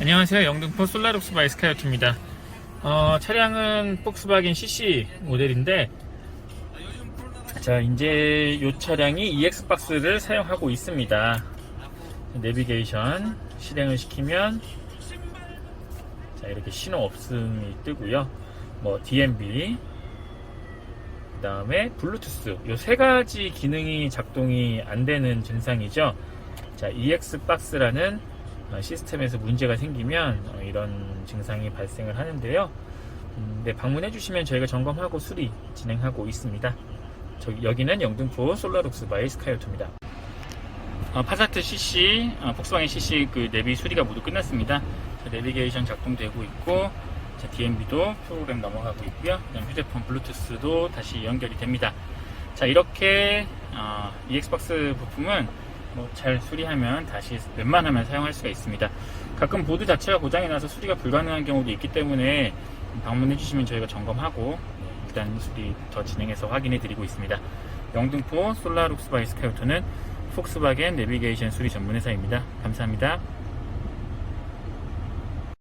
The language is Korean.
안녕하세요. 영등포 솔라룩스 바이 스카이어트입니다. 어, 차량은 폭스바겐 CC 모델인데, 자, 이제 이 차량이 EX 박스를 사용하고 있습니다. 내비게이션 실행을 시키면, 자, 이렇게 신호 없음이 뜨고요. 뭐, DMB, 그 다음에 블루투스, 이 세 가지 기능이 작동이 안 되는 증상이죠. 자, EX 박스라는 어, 시스템에서 문제가 생기면 어, 이런 증상이 발생을 하는데요. 음, 네, 방문해 주시면 저희가 점검하고 수리 진행하고 있습니다. 저기 여기는 영등포 솔라룩스 바이 스카이오토입니다. 어, 파사트 CC, 어, 폭스바겐 CC 그 내비 수리가 모두 끝났습니다. 자, 내비게이션 작동되고 있고, 자, DMB도 프로그램 넘어가고 있고요. 휴대폰 블루투스도 다시 연결이 됩니다. 자, 이렇게 어, EX박스 부품은 뭐 잘 수리하면 다시 웬만하면 사용할 수가 있습니다. 가끔 보드 자체가 고장이 나서 수리가 불가능한 경우도 있기 때문에 방문해 주시면 저희가 점검하고 일단 수리 더 진행해서 확인해 드리고 있습니다. 영등포 솔라룩스 바이 스카이오토는 폭스바겐 내비게이션 수리 전문 회사입니다. 감사합니다.